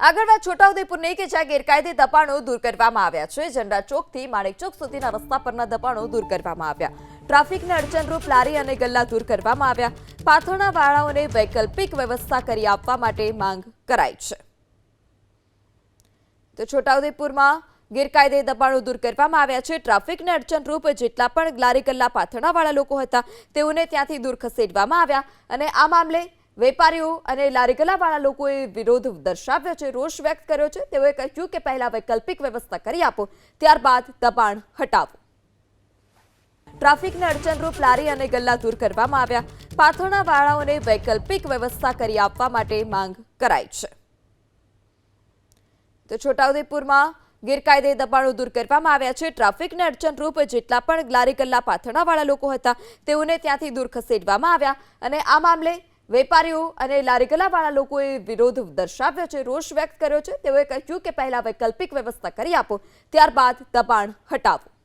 આગળ વાત છોટાઉદેપુરની કે જ્યાં ગેરકાયદે દબાણો દૂર કરવામાં આવ્યા છે. ઝંડા ચોકથી માણેક ચોક સુધીના રસ્તા પરના દબાણો દૂર કરવામાં આવ્યા. ટ્રાફિકને અડચણરૂપ લારી અને ગલ્લા દૂર કરવામાં આવ્યા. પાથરણા વાળાઓને વૈકલ્પિક વ્યવસ્થા કરી આપવા માટે માંગ કરાઈ છે. તો છોટાઉદેપુરમાં ગેરકાયદે દબાણો દૂર કરવામાં આવ્યા છે. ટ્રાફિકને અડચણરૂપ જેટલા પણ લારી ગલ્લા પાથરણાવાળા લોકો હતા, તેઓને ત્યાંથી દૂર ખસેડવામાં આવ્યા અને આ મામલે વેપારીઓ અને લારી ગલ્લાવાળા લોકોએ વિરોધ દર્શાવ્યો છે, રોષ વ્યક્ત કર્યો છે. તેઓએ કહ્યું કે પહેલા વૈકલ્પિક વ્યવસ્થા કરી આપો, ત્યારબાદ દબાણ હટાવો. ટ્રાફિકને અડચણરૂપ લારી અને ગલ્લા દૂર કરવામાં આવ્યા. પાથરણા વાળાઓને વૈકલ્પિક વ્યવસ્થા કરી આપવા માટે માંગ કરાઈ છે. તો છોટાઉદેપુરમાં ગેરકાયદે દબાણો દૂર કરવામાં આવ્યા છે. ટ્રાફિકને અડચણરૂપ જેટલા પણ લારી ગલ્લા પાથરણાવાળા લોકો હતા, તેઓને ત્યાંથી દૂર ખસેડવામાં આવ્યા અને આ મામલે વેપારીઓ અને લારીગલાવાળા લોકોએ વિરોધ દર્શાવ્યો છે, રોષ વ્યક્ત કર્યો છે. તેઓએ કહ્યું કે પહેલા વૈકલ્પિક વ્યવસ્થા કરી આપો, ત્યારબાદ દબાણ હટાવો.